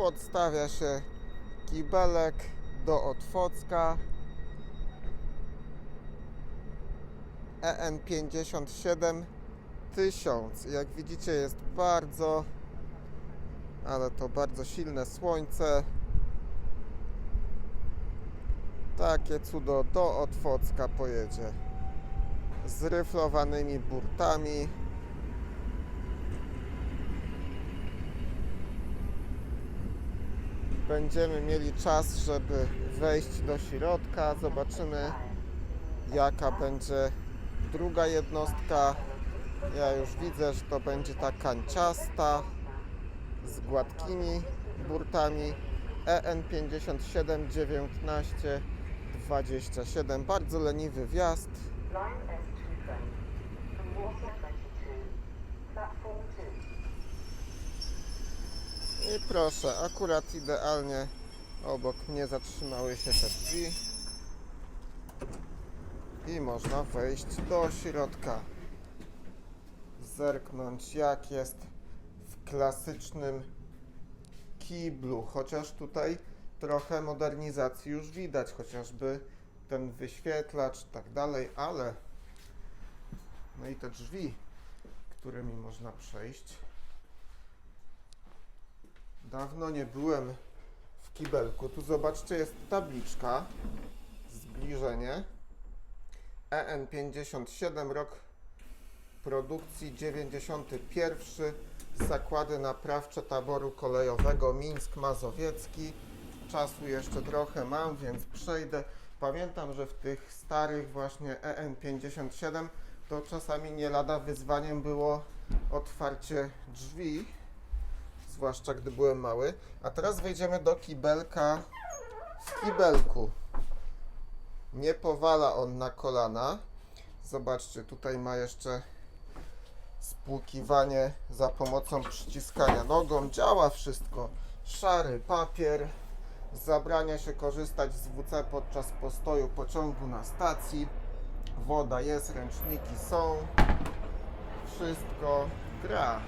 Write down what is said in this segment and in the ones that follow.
podstawia się kibelek do otwocka EN57 1000. Jak widzicie jest bardzo, ale to bardzo silne słońce. Takie cudo do Otwocka pojedzie. Z ryflowanymi burtami. Będziemy mieli czas, żeby wejść do środka. Zobaczymy, jaka będzie druga jednostka. Ja już widzę, że to będzie ta kanciasta z gładkimi burtami E EN57 19 27. Bardzo leniwy wjazd. I proszę, akurat idealnie obok mnie zatrzymały się te drzwi. I można wejść do środka. Zerknąć jak jest w klasycznym kiblu. Chociaż tutaj trochę modernizacji już widać, chociażby ten wyświetlacz i tak dalej, ale no i te drzwi, którymi można przejść. Dawno nie byłem w kibelku. Tu zobaczcie, jest tabliczka. Zbliżenie. E EN57, rok produkcji 91. Zakłady naprawcze taboru kolejowego Mińsk Mazowiecki. Czasu jeszcze trochę mam, więc przejdę. Pamiętam, że w tych starych właśnie E EN57 to czasami nie lada wyzwaniem było otwarcie drzwi zwłaszcza gdy byłem mały. A teraz wejdziemy do kibelka w kibelku. Nie powala on na kolana. Zobaczcie, tutaj ma jeszcze spłukiwanie za pomocą przyciskania nogą. Działa wszystko. Szary papier. Zabrania się korzystać z WC podczas postoju pociągu na stacji. Woda jest, ręczniki są. Wszystko gra.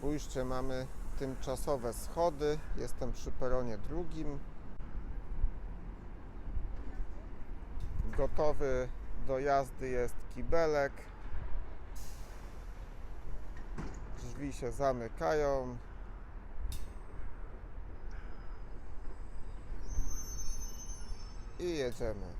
Spójrzcie, mamy tymczasowe schody. Jestem przy peronie drugim. Gotowy do jazdy jest kibelek. Drzwi się zamykają. I jedziemy.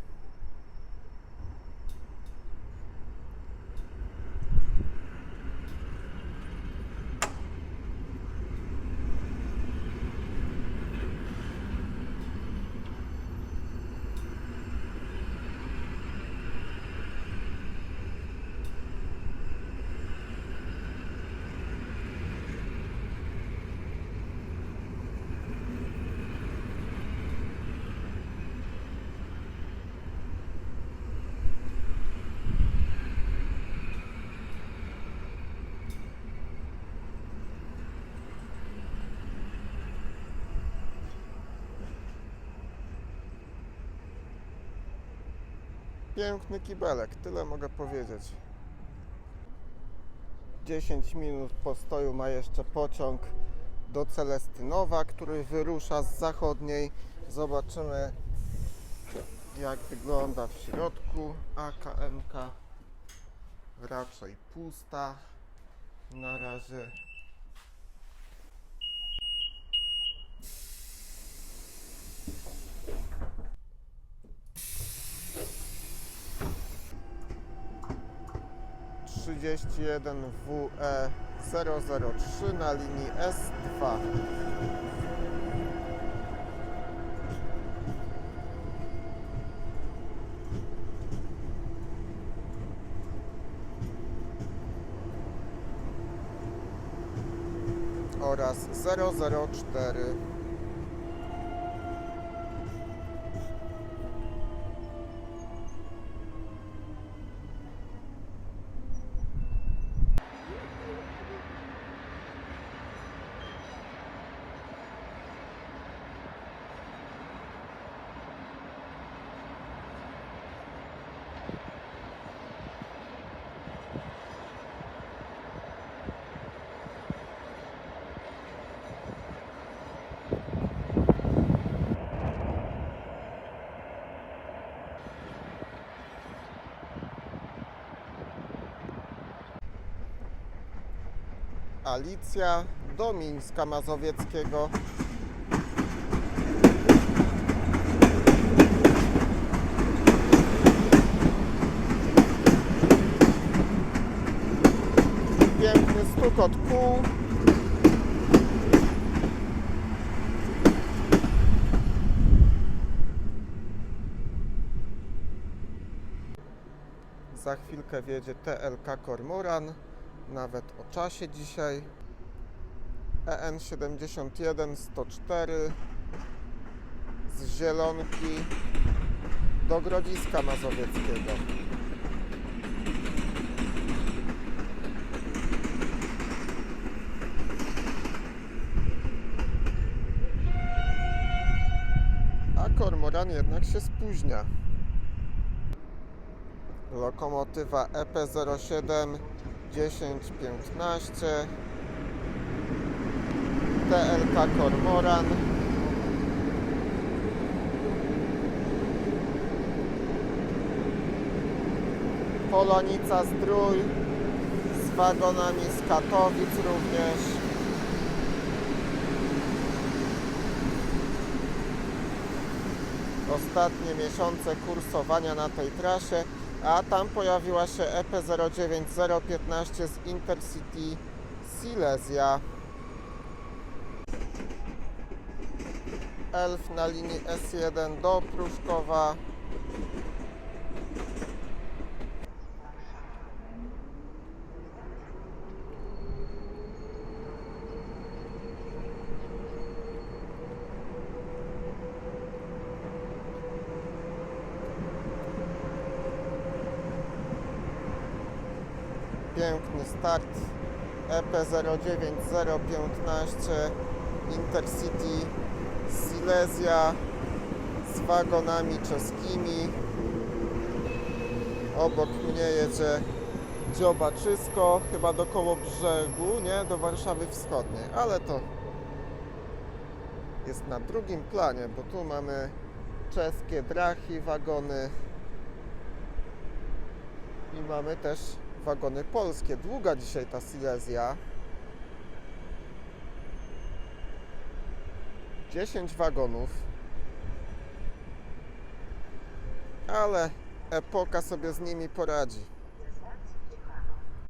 Piękny kibelek, tyle mogę powiedzieć. 10 minut postoju ma jeszcze pociąg do Celestynowa, który wyrusza z zachodniej. Zobaczymy jak wygląda w środku. AKMK raczej pusta. Na razie trzydzieści jeden WE 003 na linii S2. oraz 004. Alicja do Mińska Mazowieckiego. Piękny stukot kół. Za chwilkę wjedzie TLK Kormoran, nawet o czasie dzisiaj. EN71 104 z Zielonki do Grodziska Mazowieckiego. A kormoran jednak się spóźnia. Lokomotywa EP07 10, 15 TLK Kormoran. Polonica Zdrój. Z wagonami z Katowic również. Ostatnie miesiące kursowania na tej trasie a tam pojawiła się E EP09015 z Intercity Silesia. Elf na linii S1 do Pruszkowa. Piękny start E EP09015 Intercity Silesia z wagonami czeskimi. Obok mnie jedzie Dziobaczysko, chyba do koło brzegu, nie? Do Warszawy Wschodniej, ale to jest na drugim planie, bo tu mamy czeskie drachy, wagony i mamy też wagony polskie. Długa dzisiaj ta Silesia. 10 wagonów. Ale epoka sobie z nimi poradzi.